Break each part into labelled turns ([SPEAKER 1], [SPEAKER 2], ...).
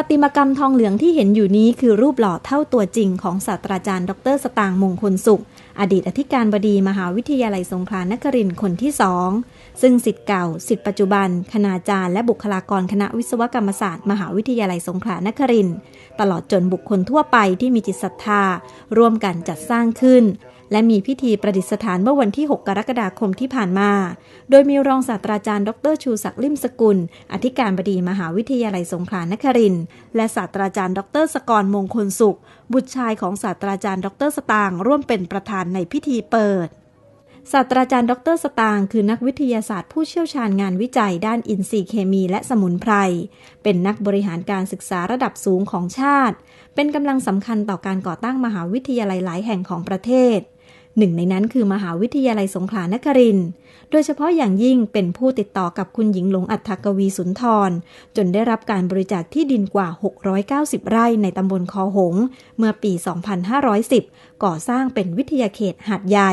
[SPEAKER 1] ประติมากรรมทองเหลืองที่เห็นอยู่นี้คือรูปหล่อเท่าตัวจริงของศาสตราจารย์ ดร สตางมงคลสุข อดีตอธิการบดีมหาวิทยาลัยสงขลานครินทร์คนที่สองซึ่งสิทธิ์เก่าสิทธิ์ปัจจุบัน คณาจารย์และบุคลากรคณะวิศวกรรมศาสตร์ มหาวิทยาลัยสงขลานครินทร์ตลอดจนบุคคลทั่วไปที่มีจิตศรัทธา ร่วมกันจัดสร้างขึ้น และมีพิธีประดิษฐานเมื่อวันที่ 6 กรกฎาคมที่ผ่านมา โดยมีรองศาสตราจารย์ ดรชูศักดิ์ลิมสกุล อธิการบดีมหาวิทยาลัยสงขลานครินทร์และศาสตราจารย์ ดรสกรมงคลสุข บุตรชายของศาสตราจารย์ ดรสตางร่วมเป็นประธานในพิธีเปิดศาสตราจารย์ดรสตางค์คือนักวิทยาศาสตร์ผู้เชี่ยวชาญงานวิจัยด้านอินทรีย์เคมีและสมุนไพร เป็นนักบริหารการศึกษาระดับสูงของชาติ เป็นกำลังสำคัญต่อการก่อตั้งมหาวิทยาลัยหลายแห่งของประเทศ หนึ่งในนั้นคือมหาวิทยาลัยสงขลานครินทร์โดยเฉพาะอย่างยิ่งเป็นผู้ติดต่อกับคุณหญิงหลงอัฏฐกวีสุนทร จนได้รับการบริจาคที่ดินกว่า 690 ไร่ในตำบลคอหง เมื่อปี 2510 ก่อสร้างเป็นวิทยาเขตหาดใหญ่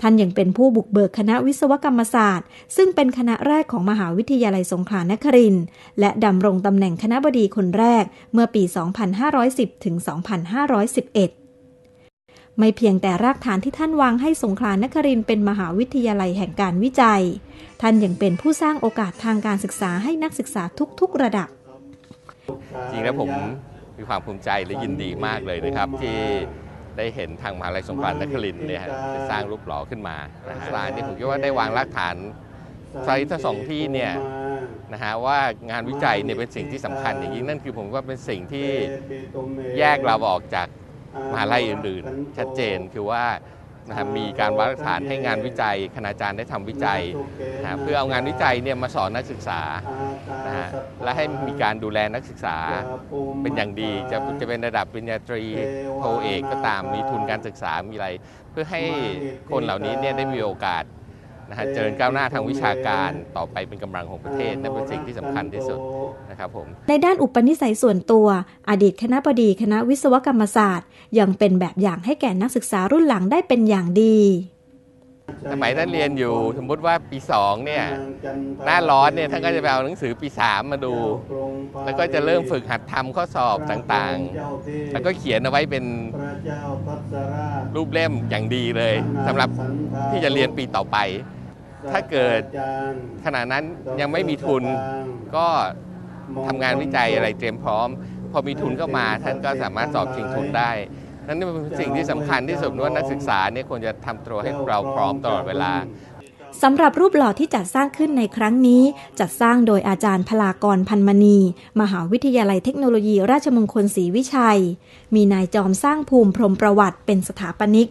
[SPEAKER 1] ท่านยังเป็นผู้บุกเบิกคณะวิศวกรรมศาสตร์ ซึ่งเป็นคณะแรกของมหาวิทยาลัยสงขลานครินทร์และดำรงตำแหน่งคณะบดีคนแรกเมื่อปี 2510 ถึง 2511 ไม่เพียงแต่รากฐานที่ท่านวางให้สงขลานครินทร์เป็นมหาวิทยาลัยแห่งการวิจัย ท่านยังเป็นผู้สร้างโอกาสทางการศึกษาให้นักศึกษาทุก ๆ ระดับ
[SPEAKER 2] จริงแล้วผมมีความภูมิใจและยินดีมากเลยนะครับ ที่ได้เห็นทางมหาลัยสงขลานครินทร์เนี่ยสร้างรูปหล่อขึ้นมานะฮะร้านนี้ผมคิดว่าได้วางรากฐานไซต์ทั้งสองที่เนี่ยนะฮะว่างานวิจัยเนี่ยเป็นสิ่งที่สำคัญอย่างยิ่งนั่นคือผมว่าเป็นสิ่งที่แยกเราออกจาก มหาลัยอื่นๆ ชัดเจนคือว่านะฮะมีการวางรากฐานให้งานวิจัย คณาจารย์ได้ทำวิจัยนะฮะเพื่อเอางานวิจัยเนี่ยมาสอนนักศึกษานะฮะและให้มีการดูแลนักศึกษาเป็นอย่างดีจะจะเป็นระดับปริญญาตรีโทเอกก็ตามมีทุนการศึกษามีอะไร เพื่อให้คนเหล่านี้เนี่ยได้มีโอกาส นะฮะเจริญก้าวหน้าทางวิชาการต่อไปเป็นกำลังของประเทศนั่นเป็นสิ่งที่สำคัญที่สุดนะครับผม
[SPEAKER 1] ในด้านอุปนิสัยส่วนตัว อดีตคณะบดีคณะวิศวกรรมศาสตร์ ยังเป็นแบบอย่างให้แก่นักศึกษารุ่นหลังได้เป็นอย่างดี
[SPEAKER 2] สมัยท่านเรียนอยู่สมมติว่าปี2เนี่ยหน้าร้อนเนี่ยท่านก็จะไปเอาหนังสือปี 3 มาดู แล้วก็จะเริ่มฝึกหัดทำข้อสอบต่างๆ แล้วก็เขียนเอาไว้เป็นรูปเล่มอย่างดีเลยสำหรับที่จะเรียนปีต่อไป ถ้าเกิดขณะนั้นยังไม่มีทุนก็ทำงานวิจัยอะไรเตรียมพร้อม พอมีทุนเข้ามาท่านก็สามารถสอบชิงทุนได้นั่นเป็นสิ่งที่สำคัญที่สุดว่านักศึกษาเนี่ยควรจะทำตัวให้เราพร้อมตลอดเวลา
[SPEAKER 1] สำหรับรูปหล่อที่จัดสร้างขึ้นในครั้งนี้ จัดสร้างโดยอาจารย์พลากรพันมณี มหาวิทยาลัยเทคโนโลยีราชมงคลศรีวิชัย มีนายจอมสร้างภูมิพรมประวัติเป็นสถาปนิก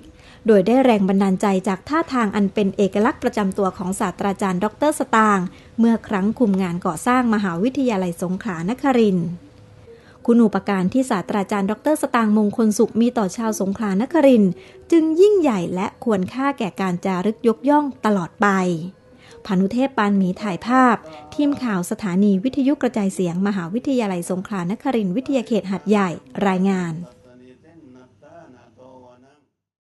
[SPEAKER 1] โดยได้แรงบันดาลใจจากท่าทางอันเป็นเอกลักษณ์ประจำตัวของศาสตราจารย์ ดรสตางค์เมื่อครั้งคุมงานก่อสร้างมหาวิทยาลัยสงขลานครินทร์คุณูปการที่ศาสตราจารย์ ดรสตางมงคลสุขมีต่อชาวสงขลานครินจึงยิ่งใหญ่และควรค่าแก่การจารึกยกย่องตลอดไปพานุเทพปานหมีถ่ายภาพ ทีมข่าวสถานีวิทยุกระจายเสียง มหาวิทยาลัยสงขลานครินวิทยาเขตหัดใหญ่รายงาน